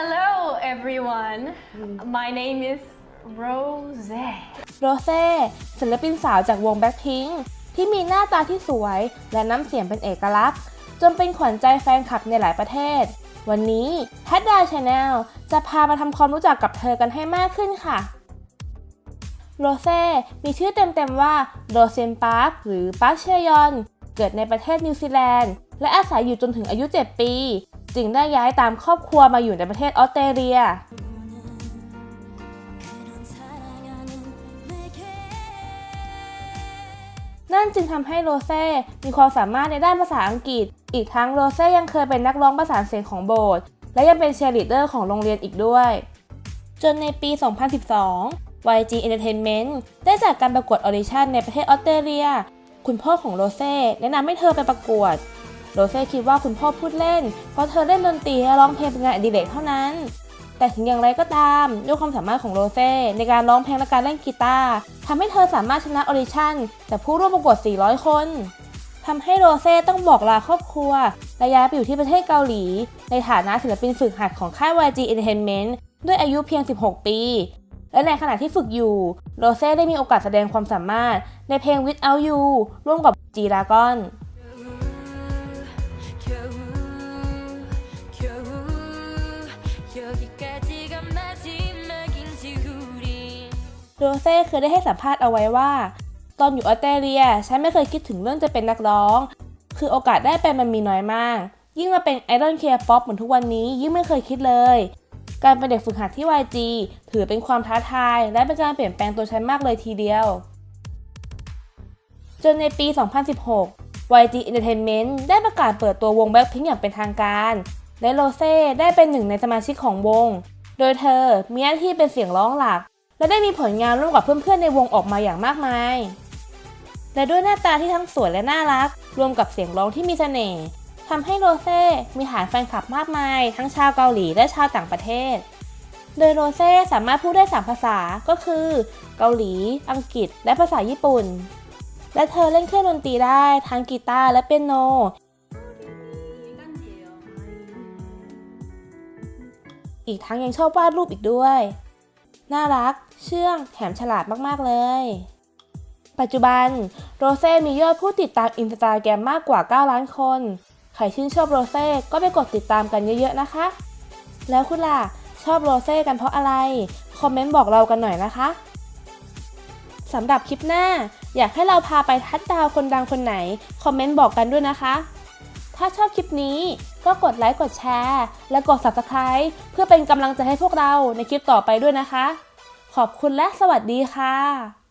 Hello everyone. My name is Rose. โรเซ่ศิลปินสาวจากวงแบ็คพิงที่มีหน้าตาที่สวยและน้ำเสียงเป็นเอกลักษณ์ จนเป็นขวัญใจแฟนคลับในหลายประเทศ วันนี้แพดดาชาแนลจะพามาทำความรู้จักกับเธอกันให้มากขึ้นค่ะโรเซ่มีชื่อเต็มๆว่าโรเซนปาร์คหรือปาร์คเชยอน เกิดในประเทศนิวซีแลนด์ และอาศัยอยู่จนถึงอายุ 7 ปี จึงได้ย้ายตามครอบครัวมาอยู่ในประเทศออสเตรเลีย นั่นจึงทำให้โรเซ่มีความสามารถในด้านภาษาอังกฤษ อีกทั้งโรเซ่ยังเคยเป็นนักร้องประสานเสียงของโบสถ์และยังเป็นเชียร์ลีดเดอร์ของโรงเรียนอีกด้วย จนในปี 2012 YG Entertainment ได้จัดการประกวดออดิชั่นในประเทศออสเตรเลีย คุณพ่อของโรเซ่แนะนำให้เธอไปประกวด โรเซ่คิดว่าคุณพ่อพูดเล่น เพราะเธอเล่นดนตรีและร้องเพลงเป็นงานอดิเรกเท่านั้น แต่ถึงอย่างไรก็ตามด้วยความสามารถของโรเซ่ในการร้องเพลงและการเล่นกีตาร์ทำให้เธอสามารถชนะออดิชั่นจากผู้ร่วมประกวด 400 คนทำให้โรเซ่ต้องบอกลาครอบครัวและย้ายไปอยู่ที่ประเทศเกาหลี ในฐานะศิลปินฝึกหัดของค่าย YG Entertainment ด้วยอายุเพียง 16 ปี และในขณะที่ฝึกอยู่ โรเซ่ได้มีโอกาสแสดงความสามารถในเพลง Without You ร่วมกับ G Dragon โรเซ่เคยได้ให้สัมภาษณ์เอาไว้ว่า ตอนอยู่ออสเตรเลียฉันไม่เคยคิดถึงเรื่องจะเป็นนักร้อง คือโอกาสได้ไปมันมีน้อยมาก ยิ่งมาเป็นไอดอลเคป๊อปเหมือนทุกวันนี้ยิ่งไม่เคยคิดเลย การเป็นเด็กฝึกหัดที่ YG ถือเป็นความท้าทาย และเป็นการเปลี่ยนแปลงตัวฉันมากเลยทีเดียว จนในปี 2016 YG Entertainment ได้ประกาศเปิดตัววง Blackpink อย่างเป็นทางการ และโรเซ่ได้เป็นหนึ่งในสมาชิกของวง โดยเธอมีหน้าที่เป็นเสียงร้องหลัก และได้มีผลงานร่วมกับเพื่อนๆในวงออกมาอย่างมากมาย และด้วยหน้าตาที่ทั้งสวยและน่ารัก รวมกับเสียงร้องที่มีเสน่ห์ทำให้โรเซ่มีฐานแฟนคลับมากมาย ทั้งชาวเกาหลีและชาวต่างประเทศ โดยโรเซ่สามารถพูดได้ 3 ภาษาก็คือ เกาหลี อังกฤษ และภาษาญี่ปุ่น และเธอเล่นเครื่องดนตรีได้ทั้งกีตาร์และเปียโนอีกทั้งยังชอบวาดรูปอีกด้วย น่ารัก เชื่อง แถมฉลาดมากๆเลย ปัจจุบันโรเซ่มียอดผู้ติดตามอินสตาแกรมมากกว่า 9 ล้านคน ใครชื่นชอบโรเซ่ก็ไปกดติดตามกันเยอะๆนะคะ แล้วคุณล่ะ ชอบโรเซ่กันเพราะอะไร คอมเมนต์บอกเรากันหน่อยนะคะสำหรับคลิปหน้า อยากให้เราพาไปทัดดาวคนดังคนไหน คอมเมนต์บอกกันด้วยนะคะ ถ้าชอบคลิปนี้ก็กดไลค์กดแชร์ และกด subscribe เพื่อเป็นกำลังใจให้พวกเราในคลิปต่อไปด้วยนะคะ ขอบคุณและสวัสดีค่ะ